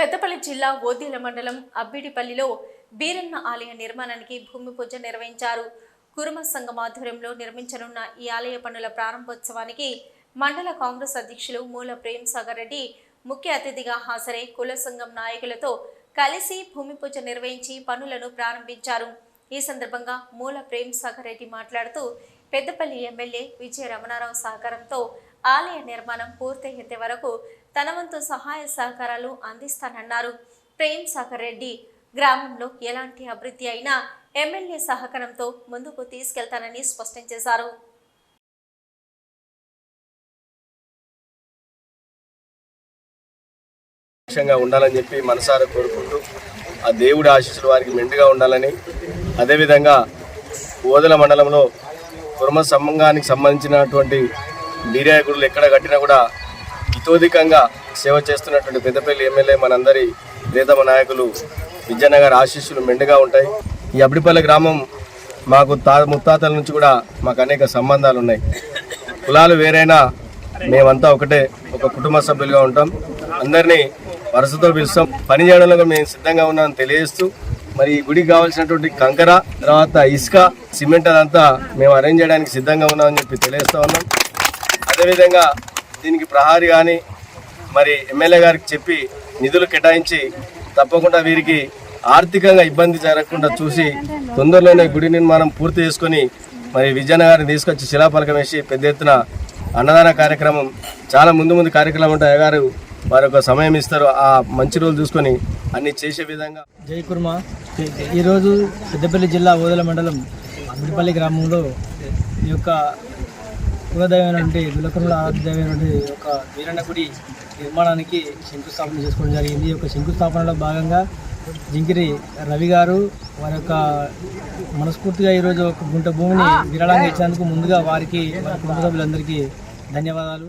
పెద్దపల్లి జిల్లా ఓదెల మండలం అబ్బిడిపల్లిలో బీరన్న ఆలయ నిర్మాణానికి భూమి పూజ నిర్వహించారు. కురుమ సంఘం ఆధ్వర్యంలో నిర్మించనున్న ఈ ఆలయ పనుల ప్రారంభోత్సవానికి మండల కాంగ్రెస్ అధ్యక్షులు మూల ప్రేమ్ సాగర్ రెడ్డి ముఖ్య అతిథిగా హాజరై కుల సంఘం నాయకులతో కలిసి భూమి పూజ నిర్వహించి పనులను ప్రారంభించారు. ఈ సందర్భంగా మూల ప్రేమ్ సాగర్ రెడ్డి మాట్లాడుతూ పెద్దపల్లి ఎమ్మెల్యే విజయ రమణారావు సహకారంతో ఆలయ నిర్మాణం పూర్తయ్యేంత వరకు తన వంతు సహాయ సహకారాలు అందిస్తానన్నారు. ప్రేమ్ సాగర్ రెడ్డి గ్రామంలో ఎలాంటి అభివృద్ధి అయినా ఎమ్మెల్యే సహకారంతో ముందుకు తీసుకెళ్తానని స్పష్టం చేశారు. ఉండాలని చెప్పి మనసారా కోరుకుంటూ ఆ దేవుడి ఆశీస్సులు వారికి మెండుగా ఉండాలని అదేవిధంగా ఓదల మండలంలో కుర్మ సంబంధానికి సంబంధించినటువంటి నీరాయకుడులు ఎక్కడ కట్టినా కూడా ఇతోధికంగా సేవ చేస్తున్నటువంటి పెద్దపల్లి ఎమ్మెల్యే మనందరి ప్రియతమ నాయకులు విజయనగర్ ఆశీస్సులు మెండుగా ఉంటాయి. ఈ అబ్డిపల్లి గ్రామం మాకు తా ముత్తాతల నుంచి కూడా మాకు అనేక సంబంధాలు ఉన్నాయి కులాలు వేరైనా మేమంతా ఒకటే ఒక కుటుంబ సభ్యులుగా ఉంటాం. అందరినీ వరుసతో పిలుస్తాం. పని చేయడంలో మేము సిద్ధంగా ఉన్నామని తెలియజేస్తూ మరి ఈ గుడికి కావాల్సినటువంటి కంకర తర్వాత ఇసుక సిమెంట్ అదంతా మేము అరేంజ్ చేయడానికి సిద్ధంగా ఉన్నామని చెప్పి తెలియజేస్తా ఉన్నాం. అదేవిధంగా దీనికి ప్రహారి కానీ మరి ఎమ్మెల్యే గారికి చెప్పి నిధులు కేటాయించి తప్పకుండా వీరికి ఆర్థికంగా ఇబ్బంది జరగకుండా చూసి తొందరలోనే గుడి నిర్మాణం పూర్తి చేసుకొని మరి విజయనగరం తీసుకొచ్చి శిలాఫలకం వేసి పెద్ద ఎత్తున అన్నదాన కార్యక్రమం చాలా ముందు ముందు కార్యక్రమం ఉంటే అయ్యగారు. వారు ఒక సమయం ఇస్తారు ఆ మంచి రోజులు చూసుకొని అన్ని చేసే విధంగా. జై కుర్మ. ఈరోజు పెద్దపల్లి జిల్లా ఓదల మండలం అమ్మిడిపల్లి గ్రామంలో ఈ యొక్క కులదైవైనటువంటి దులకరుల ఆరాధ్యమైనటువంటి యొక్క వీరన్న గుడి నిర్మాణానికి శంకుస్థాపన చేసుకోవడం జరిగింది. ఈ యొక్క శంకుస్థాపనలో భాగంగా జింకిరి రవి గారు వారి యొక్క మనస్ఫూర్తిగా ఈరోజు ఒక గుంట భూమిని విరాళంగా ఇచ్చినందుకు ముందుగా వారికి వారి కుటుంబ సభ్యులందరికీ ధన్యవాదాలు.